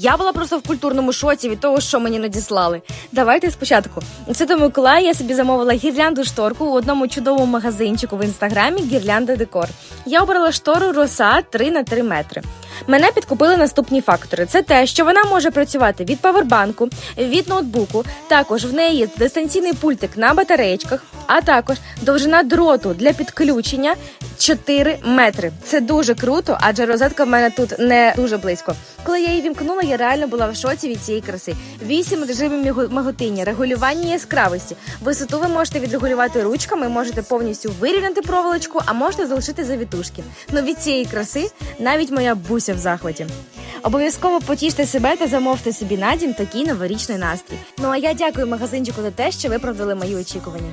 Я була просто в культурному шоці від того, що мені надіслали. Давайте спочатку. Це до Миколая я собі замовила гірлянду шторку у одному чудовому магазинчику в інстаграмі Гірлянда Декор. Я обрала штору Роса 3 на 3 метри. Мене підкупили наступні фактори: це те, що вона може працювати від павербанку, від ноутбуку. Також в неї є дистанційний пультик на батареєчках, а також довжина дроту для підключення 4 метри. Це дуже круто, адже розетка в мене тут не дуже близько. Коли я її вімкнула, я реально була в шоці від цієї краси. Вісім режимів миготіння, регулювання яскравості. Висоту ви можете відрегулювати ручками, можете повністю вирівняти проволочку, а можете залишити завітушки. Ну від цієї краси навіть моя буся в захваті. Обов'язково потіште себе та замовте собі на дім такий новорічний настрій. Ну а я дякую магазинчику за те, що виправдали мої очікування.